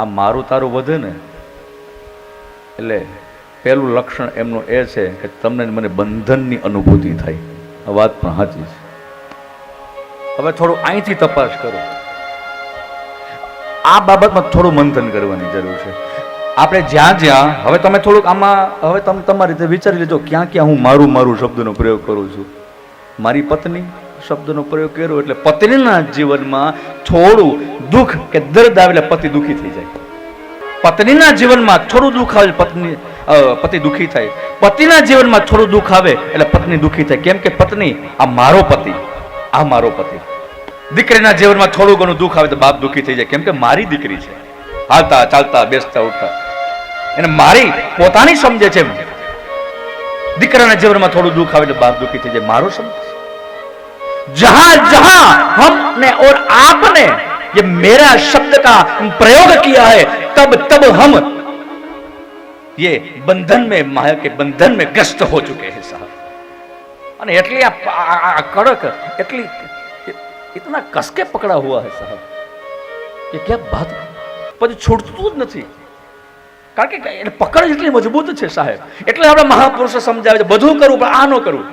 આ મારું તારું વધે ને એટલે પહેલું લક્ષણ એમનું એ છે કે તમને મને બંધનની અનુભૂતિ થાય આ વાત પણ સાચી છે. હવે થોડું અહીંથી તપાસ કરો. આ બાબતમાં થોડું મંથન કરવાની જરૂર છે. આપણે જ્યાં જ્યાં, હવે તમે થોડુંક આમાં, હવે તમે તમારી રીતે વિચારી લેજો ક્યાં ક્યાં હું મારું મારું શબ્દનો પ્રયોગ કરું છું. મારી પત્ની શબ્દનો પ્રયોગ કર્યો એટલે પત્નીના જીવનમાં થોડું દુઃખ કે દર્દ આવે એટલે પતિ દુઃખી થઈ જાય. પત્નીના જીવનમાં થોડું દુઃખ આવે પત્ની પતિ દુઃખી થાય. પતિના જીવનમાં થોડું દુઃખ આવે એટલે પત્ની દુઃખી થાય. કેમ કે પત્ની આ મારો પતિ, આ મારો પતિ. દીકરીના જીવનમાં થોડું ઘણું દુઃખ આવે તો બાપ દુઃખી થઈ જાય. કેમ કે મારી દીકરી છે. હાલતા, ચાલતા, બેસતા, ઉઠતા. એને મારી પોતાની સમજે છે. દીકરાના જીવનમાં થોડું દુઃખ આવે એટલે બાપ દુઃખી થઈ જાય. મારો સમજે जहां जहां हमने और आपने ये मेरा शब्द का प्रयोग किया है तब तब हम ये बंधन में माया के बंधन में ग्रस्त हो चुके हैं साहब અને એટલી આ આ- આ કડક એટલી इतना कसके पकड़ा हुआ है साहब કે क्या बात પછી છૂટતું જ નથી કારણ કે એટલે પકડ એટલી મજબૂત છે સાહેબ એટલે આપણે મહાપુરુષો સમજાવે છે બધું કરવું પણ આ ન કરવું